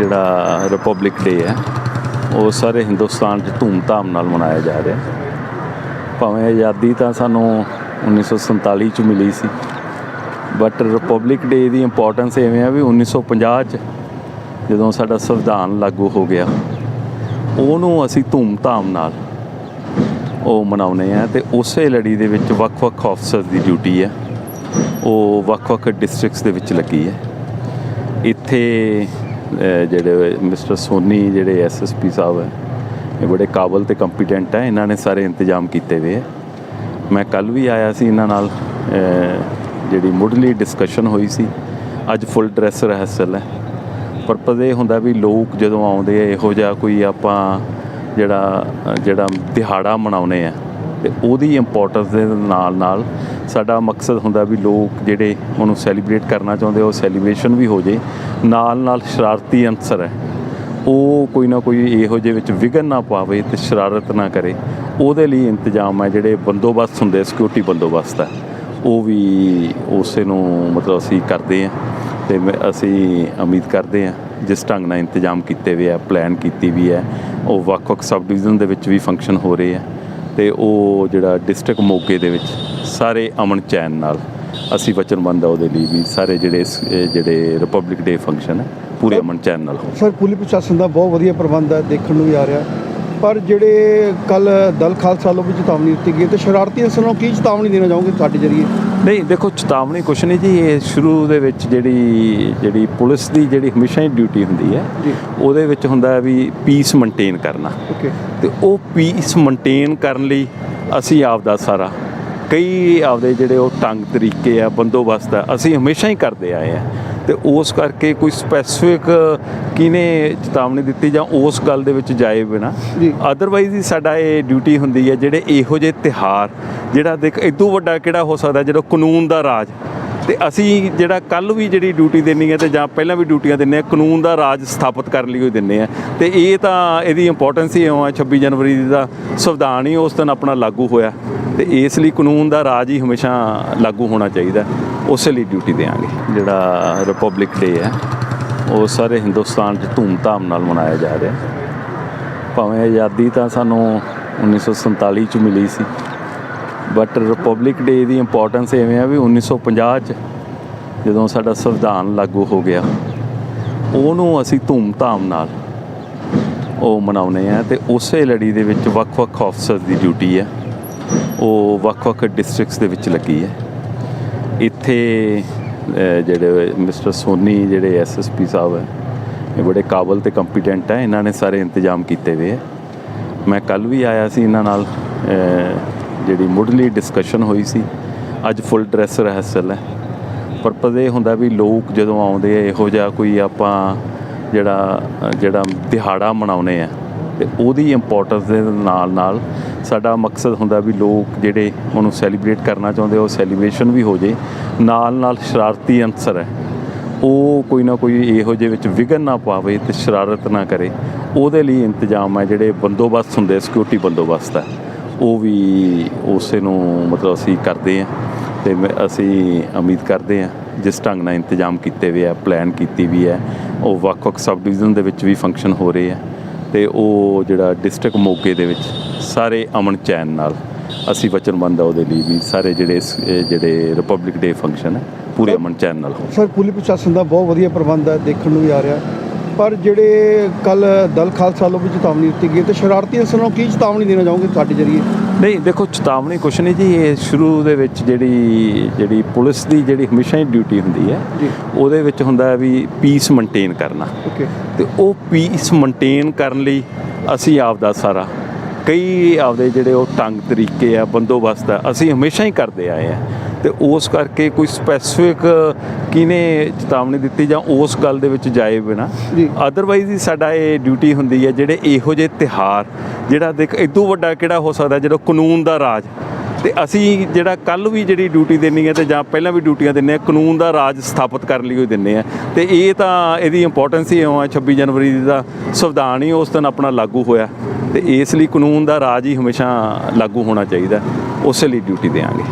ਜਿਹੜਾ ਰਿਪਬਲਿਕ ਡੇ ਹੈ, ਉਹ ਸਾਰੇ ਹਿੰਦੁਸਤਾਨ 'ਚ ਧੂਮ-ਧਾਮ ਨਾਲ ਮਨਾਇਆ ਜਾ ਰਿਹਾ ਭਾਵੇਂ ਆਜ਼ਾਦੀ ਤਾਂ ਸਾਨੂੰ 1947 ਚ ਮਿਲੀ ਸੀ ਬਟ ਰਿਪਬਲਿਕ ਡੇ ਦੀ ਇੰਪੋਰਟੈਂਸ ਐਵੇਂ ਆ ਵੀ 1950 ਚ ਜਦੋਂ ਸਾਡਾ ਸੰਵਿਧਾਨ ਲਾਗੂ ਹੋ ਗਿਆ, ਉਹਨੂੰ ਅਸੀਂ ਧੂਮ-ਧਾਮ ਨਾਲ ਉਹ ਮਨਾਉਨੇ ਆ ਤੇ ਉਸੇ ਲੜੀ ਦੇ ਵਿੱਚ ਵੱਖ-ਵੱਖ ਅਫਸਰ ਦੀ ਡਿਊਟੀ ਹੈ। ਉਹ ਵੱਖ-ਵੱਖ ਡਿਸਟ੍ਰਿਕਟਸ ਦੇ ਵਿੱਚ ਲੱਗੀ ਹੈ। ਇੱਥੇ ਜਿਹੜੇ ਮਿਸਟਰ ਸੋਨੀ, ਜਿਹੜੇ ਐਸਐਸਪੀ ਸਾਹਿਬ ਹੈ, ਇਹ ਬੜੇ ਕਾਬਲ ਤੇ ਕੰਪੀਟੈਂਟ ਹੈ, ਇਹਨਾਂ ਨੇ ਸਾਰੇ ਇੰਤਜ਼ਾਮ ਕੀਤੇ ਹੋਏ ਹੈ। ਮੈਂ ਕੱਲ ਵੀ ਆਇਆ ਸੀ ਇਹਨਾਂ ਨਾਲ ਜਿਹੜੀ ਮੁੱਢਲੀ ਡਿਸਕਸ਼ਨ ਹੋਈ ਸੀ। ਅੱਜ ਫੁੱਲ ਡਰੈਸ ਰਿਹਰਸਲ ਹੈ। ਪਰਪਸ ਇਹ ਹੁੰਦਾ ਵੀ ਲੋਕ ਜਦੋਂ ਆਉਂਦੇ ਆ, ਇਹੋ ਜਿਹਾ ਕੋਈ ਆਪਾਂ ਜਿਹੜਾ ਜਿਹੜਾ ਦਿਹਾੜਾ ਮਨਾਉਨੇ ਆ, ਤੇ ਉਹਦੀ ਇੰਪੋਰਟੈਂਸ ਦੇ ਨਾਲ ਨਾਲ ਸਾਡਾ ਮਕਸਦ ਹੁੰਦਾ ਵੀ ਲੋਕ ਜਿਹੜੇ ਉਹਨੂੰ ਸੈਲੀਬ੍ਰੇਟ ਕਰਨਾ ਚਾਹੁੰਦੇ ਉਹ ਸੈਲੀਬ੍ਰੇਸ਼ਨ ਵੀ ਹੋ ਜੇ। ਨਾਲ ਨਾਲ ਸ਼ਰਾਰਤੀ ਅੰਸਰ ਹੈ। ਉਹ ਕੋਈ ਨਾ ਕੋਈ ਇਹੋ ਜਿਹੇ ਵਿੱਚ ਵਿਘਨ ਨਾ ਪਾਵੇ ਤੇ ਸ਼ਰਾਰਤ ਨਾ ਕਰੇ। ਉਹਦੇ ਲਈ ਇੰਤਜ਼ਾਮ ਹੈ ਜਿਹੜੇ ਬੰਦੋਬਸਤ ਹੁੰਦੇ ਸਿਕਿਉਰਿਟੀ ਬੰਦੋਬਸਤ ਹੈ। ਉਹ ਵੀ ਉਸੇ ਨੂੰ ਮਤਲਬ ਅਸੀਂ ਕਰਦੇ ਹਾਂ ਤੇ ਅਸੀਂ ਉਮੀਦ ਕਰਦੇ ਹਾਂ ਜਿਸ ਢੰਗ ਨਾਲ ਇੰਤਜ਼ਾਮ ਕੀਤੇ ਹੋਏ ਆ ਪਲਾਨ ਕੀਤੀ ਵੀ ਹੈ, ਉਹ ਵੱਖ-ਵੱਖ ਸਬ ਡਿਵੀਜ਼ਨ ਦੇ ਵਿੱਚ ਵੀ ਫੰਕਸ਼ਨ ਹੋ ਰਹੇ ਆ। ਤੇ ਉਹ ਜਿਹੜਾ ਡਿਸਟ੍ਰਿਕਟ ਮੋਗੇ ਦੇ ਵਿੱਚ ਸਾਰੇ ਅਮਨ ਚੈਨ ਨਾਲ ਅਸੀਂ ਵਚਨਬੰਦ ਆ ਉਹਦੇ ਲਈ ਵੀ ਸਾਰੇ ਜਿਹੜੇ ਜਿਹੜੇ ਰਿਪਬਲਿਕ ਡੇ ਫੰਕਸ਼ਨ ਹੈ, ਪੂਰੇ ਅਮਨ ਚੈਨ ਨਾਲ ਹੋ ਸਰ ਪੁਲਿਸ ਪ੍ਰਸ਼ਾਸਨ ਦਾ ਬਹੁਤ ਵਧੀਆ ਪ੍ਰਬੰਧ ਹੈ, ਦੇਖਣ ਨੂੰ ਵੀ ਆ ਰਿਹਾ। ਪਰ ਜਿਹੜੇ ਕੱਲ ਦਲ ਖਾਲਸਾ ਵੱਲੋਂ ਵੀ ਚੇਤਾਵਨੀ ਦਿੱਤੀ ਗਈ ਤੇ ਸ਼ਰਾਰਤੀ ਅਨਸਰਾਂ ਨੂੰ ਕੀ ਚੇਤਾਵਨੀ ਦੇਣਾ ਚਾਹੋਗੇ ਤੁਹਾਡੇ ਜਰੀਏ? ਨਹੀਂ ਦੇਖੋ ਚੇਤਾਵਨੀ ਕੁਛ ਨਹੀਂ ਜੀ ਇਹ ਸ਼ੁਰੂ ਦੇ ਵਿੱਚ ਜਿਹੜੀ ਜਿਹੜੀ ਪੁਲਿਸ ਦੀ ਜਿਹੜੀ ਹਮੇਸ਼ਾ ਹੀ ਡਿਊਟੀ ਹੁੰਦੀ ਹੈ ਉਹਦੇ ਵਿੱਚ ਹੁੰਦਾ ਹੈ ਵੀ ਪੀਸ ਮੇਨਟੇਨ ਕਰਨਾ। ਓਕੇ ਤੇ ਉਹ ਪੀਸ ਮੇਨਟੇਨ ਕਰਨ ਲਈ ਅਸੀਂ ਆਪ ਦਾ ਸਾਰਾ ਕਈ ਆਪਦੇ ਜਿਹੜੇ ਉਹ ਢੰਗ ਤਰੀਕੇ ਆ ਬੰਦੋਬਸਤ ਆ ਅਸੀਂ ਹਮੇਸ਼ਾ ਹੀ ਕਰਦੇ ਆਏ ਆ। ਤੇ ਉਸ ਕਰਕੇ ਕੋਈ ਸਪੈਸੀਫਿਕ ਕਿਨੇ ਚੇਤਾਵਨੀ ਦਿੱਤੀ ਜਾਂ ਉਸ ਗੱਲ ਦੇ ਵਿੱਚ ਜਾਏ ਬਿਨਾ। ਅਦਰਵਾਈਜ਼ ਹੀ ਸਾਡਾ ਇਹ ਡਿਊਟੀ ਹੁੰਦੀ ਹੈ ਜਿਹੜੇ ਇਹੋ ਜਿਹੇ ਤਿਹਾਰ ਜਿਹੜਾ ਦੇਖ ਇਦੋਂ ਵੱਡਾ ਕਿਹੜਾ ਹੋ ਸਕਦਾ ਜਿਹੜਾ ਕਾਨੂੰਨ ਦਾ ਰਾਜ। ਤੇ ਅਸੀਂ ਜਿਹੜਾ ਕੱਲ ਵੀ ਜਿਹੜੀ ਡਿਊਟੀ ਦੇਣੀ ਹੈ ਤੇ ਜਾਂ ਪਹਿਲਾਂ ਵੀ ਡਿਊਟੀਆਂ ਦਿੰਨੇ ਆ ਕਾਨੂੰਨ ਦਾ ਰਾਜ ਸਥਾਪਿਤ ਕਰਨ ਲਈ ਉਹ ਦਿੰਨੇ ਆ ਤੇ ਇਹ ਤਾਂ ਇਹਦੀ ਇੰਪੋਰਟੈਂਸ ਹੀ ਆ 26 ਜਨਵਰੀ ਦਾ ਸੰਵਿਧਾਨ ਹੀ ਉਸ ਦਿਨ ਆਪਣਾ ਲਾਗੂ ਹੋਇਆ। ਤੇ ਇਸ ਲਈ ਕਾਨੂੰਨ ਦਾ ਰਾਜ ਹੀ ਹਮੇਸ਼ਾ ਲਾਗੂ ਹੋਣਾ ਚਾਹੀਦਾ। ਉਸੇ ਲਈ ਡਿਊਟੀ ਦੇਵਾਂਗੇ। ਜਿਹੜਾ ਰਿਪਬਲਿਕ ਡੇ ਹੈ, ਉਹ ਸਾਰੇ ਹਿੰਦੁਸਤਾਨ 'ਚ ਧੂਮ-ਧਾਮ ਨਾਲ ਮਨਾਇਆ ਜਾ ਰਿਹਾ। ਭਾਵੇਂ ਆਜ਼ਾਦੀ ਤਾਂ ਸਾਨੂੰ 1947 ਚ ਮਿਲੀ ਸੀ ਬਟ ਰਿਪਬਲਿਕ ਡੇ ਦੀ ਇੰਪੋਰਟੈਂਸ ਐਵੇਂ ਆ ਵੀ 1950 ਚ ਜਦੋਂ ਸਾਡਾ ਸੰਵਿਧਾਨ ਲਾਗੂ ਹੋ ਗਿਆ, ਉਹਨੂੰ ਅਸੀਂ ਧੂਮਧਾਮ ਨਾਲ ਉਹ ਮਨਾਉਨੇ ਆ ਤੇ ਉਸੇ ਲੜੀ ਦੇ ਵਿੱਚ ਵੱਖ-ਵੱਖ ਅਫਸਰ ਦੀ ਡਿਊਟੀ ਹੈ। ਉਹ ਵੱਖ-ਵੱਖ ਡਿਸਟ੍ਰਿਕਟਸ ਦੇ ਵਿੱਚ ਲੱਗੀ ਹੈ। ਇੱਥੇ ਜਿਹੜੇ ਮਿਸਟਰ ਸੋਨੀ, ਜਿਹੜੇ ਐਸਐਸਪੀ ਸਾਹਿਬ ਹੈ, ਇਹ ਬੜੇ ਕਾਬਲ ਤੇ ਕੰਪੀਟੈਂਟ ਹੈ, ਇਹਨਾਂ ਨੇ ਸਾਰੇ ਇੰਤਜ਼ਾਮ ਕੀਤੇ ਹੋਏ ਹੈ। ਮੈਂ ਕੱਲ ਵੀ ਆਇਆ ਸੀ ਇਹਨਾਂ ਨਾਲ ਜਿਹੜੀ ਮੁੱਢਲੀ ਡਿਸਕਸ਼ਨ ਹੋਈ ਸੀ। ਅੱਜ ਫੁੱਲ ਡਰੈਸ ਰਿਹਰਸਲ ਹੈ। ਪਰਪਸ ਇਹ ਹੁੰਦਾ ਵੀ ਲੋਕ ਜਦੋਂ ਆਉਂਦੇ ਆ, ਇਹੋ ਜਿਹਾ ਕੋਈ ਆਪਾਂ ਜਿਹੜਾ ਜਿਹੜਾ ਦਿਹਾੜਾ ਮਨਾਉਨੇ ਆ, ਤੇ ਉਹਦੀ ਇੰਪੋਰਟੈਂਸ ਦੇ ਨਾਲ ਨਾਲ ਸਾਡਾ ਮਕਸਦ ਹੁੰਦਾ ਵੀ ਲੋਕ ਜਿਹੜੇ ਉਹਨੂੰ ਸੈਲੀਬ੍ਰੇਟ ਕਰਨਾ ਚਾਹੁੰਦੇ ਉਹ ਸੈਲੀਬ੍ਰੇਸ਼ਨ ਵੀ ਹੋ ਜੇ। ਨਾਲ ਨਾਲ ਸ਼ਰਾਰਤੀ ਅੰਸਰ ਹੈ। ਉਹ ਕੋਈ ਨਾ ਕੋਈ ਇਹੋ ਜਿਹੇ ਵਿੱਚ ਵਿਘਨ ਨਾ ਪਾਵੇ ਤੇ ਸ਼ਰਾਰਤ ਨਾ ਕਰੇ। ਉਹਦੇ ਲਈ ਇੰਤਜ਼ਾਮ ਹੈ ਜਿਹੜੇ ਬੰਦੋਬਸਤ ਹੁੰਦੇ ਸਿਕਿਉਰਿਟੀ ਬੰਦੋਬਸਤ ਹੈ। ਉਹ ਵੀ ਉਸੇ ਨੂੰ ਮਤਲਬ ਅਸੀਂ ਕਰਦੇ ਹਾਂ ਤੇ ਅਸੀਂ ਉਮੀਦ ਕਰਦੇ ਹਾਂ ਜਿਸ ਢੰਗ ਨਾਲ ਇੰਤਜ਼ਾਮ ਕੀਤੇ ਹੋਏ ਆ ਪਲਾਨ ਕੀਤੀ ਵੀ ਹੈ, ਉਹ ਵੱਖ-ਵੱਖ ਸਬ ਡਿਵੀਜ਼ਨ ਦੇ ਵਿੱਚ ਵੀ ਫੰਕਸ਼ਨ ਹੋ ਰਹੇ ਆ। ਤੇ ਉਹ ਜਿਹੜਾ ਡਿਸਟ੍ਰਿਕਟ ਮੋਗੇ ਦੇ ਵਿੱਚ ਸਾਰੇ ਅਮਨ ਚੈਨ ਨਾਲ ਅਸੀਂ ਵਚਨਬੰਦ ਆ ਉਹਦੇ ਲਈ ਵੀ ਸਾਰੇ ਜਿਹੜੇ ਜਿਹੜੇ ਰਿਪਬਲਿਕ ਡੇ ਫੰਕਸ਼ਨ ਹੈ, ਪੂਰੇ ਅਮਨ ਚੈਨ ਨਾਲ ਸਰ, ਪੁਲਿਸ ਪ੍ਰਸ਼ਾਸਨ ਦਾ ਬਹੁਤ ਵਧੀਆ ਪ੍ਰਬੰਧ ਹੈ, ਦੇਖਣ ਨੂੰ ਵੀ ਆ ਰਿਹਾ। ਪਰ ਜਿਹੜੇ ਕੱਲ ਦਲ ਖਾਲਸਾ ਵੱਲੋਂ ਵੀ ਚੇਤਾਵਨੀ ਦਿੱਤੀ ਗਈ ਹੈ, ਤੇ ਸ਼ਰਾਰਤੀ ਅਨਸਰਾਂ ਨੂੰ ਕੀ ਚੇਤਾਵਨੀ ਦੇਣਾ ਚਾਹੋਗੇ ਤੁਹਾਡੇ ਜਰੀਏ? ਨਹੀਂ ਦੇਖੋ ਚੇਤਾਵਨੀ ਕੁਛ ਨਹੀਂ ਜੀ ਇਹ ਸ਼ੁਰੂ ਦੇ ਵਿੱਚ ਜਿਹੜੀ ਜਿਹੜੀ ਪੁਲਿਸ ਦੀ ਜਿਹੜੀ ਹਮੇਸ਼ਾ ਹੀ ਡਿਊਟੀ ਹੁੰਦੀ ਹੈ ਉਹਦੇ ਵਿੱਚ ਹੁੰਦਾ ਵੀ ਪੀਸ ਮੇਨਟੇਨ ਕਰਨਾ। ਓਕੇ ਤੇ ਉਹ ਪੀਸ ਮੇਨਟੇਨ ਕਰਨ ਲਈ ਅਸੀਂ ਆਪ ਦਾ ਸਾਰਾ ਕਈ ਆਪਦੇ ਜਿਹੜੇ ਉਹ ਢੰਗ ਤਰੀਕੇ ਆ ਬੰਦੋਬਸਤ ਆ ਅਸੀਂ ਹਮੇਸ਼ਾ ਹੀ ਕਰਦੇ ਆਏ ਆ। ਤੇ ਉਸ ਕਰਕੇ ਕੋਈ ਸਪੈਸੀਫਿਕ ਕਿਨੇ ਚੇਤਾਵਨੀ ਦਿੱਤੀ ਜਾਂ ਉਸ ਗੱਲ ਦੇ ਵਿੱਚ ਜਾਏ ਬਿਨਾ। ਅਦਰਵਾਈਜ਼ ਹੀ ਸਾਡਾ ਇਹ ਡਿਊਟੀ ਹੁੰਦੀ ਹੈ ਜਿਹੜੇ ਇਹੋ ਜਿਹੇ ਤਿਹਾਰ ਜਿਹੜਾ ਦੇਖ ਇਦੋਂ ਵੱਡਾ ਕਿਹੜਾ ਹੋ ਸਕਦਾ ਜਿਹੜਾ ਕਾਨੂੰਨ ਦਾ ਰਾਜ। ਤੇ ਅਸੀਂ ਜਿਹੜਾ ਕੱਲ ਵੀ ਜਿਹੜੀ ਡਿਊਟੀ ਦੇਣੀ ਹੈ ਤੇ ਜਾਂ ਪਹਿਲਾਂ ਵੀ ਡਿਊਟੀਆਂ ਦਿੰਨੇ ਆ ਕਾਨੂੰਨ ਦਾ ਰਾਜ ਸਥਾਪਿਤ ਕਰਨ ਲਈ ਉਹ ਦਿੰਨੇ ਆ ਤੇ ਇਹ ਤਾਂ ਇਹਦੀ ਇੰਪੋਰਟੈਂਸ ਹੀ ਇਉਂ ਆ 26 ਜਨਵਰੀ ਦੀ ਸੰਵਿਧਾਨ ਹੀ ਉਸ ਦਿਨ ਆਪਣਾ ਲਾਗੂ ਹੋਇਆ। ਤੇ ਇਸ ਲਈ ਕਾਨੂੰਨ ਦਾ ਰਾਜ ਹੀ ਹਮੇਸ਼ਾ ਲਾਗੂ ਹੋਣਾ ਚਾਹੀਦਾ। ਉਸੇ ਲਈ ਡਿਊਟੀ ਦੇਵਾਂਗੇ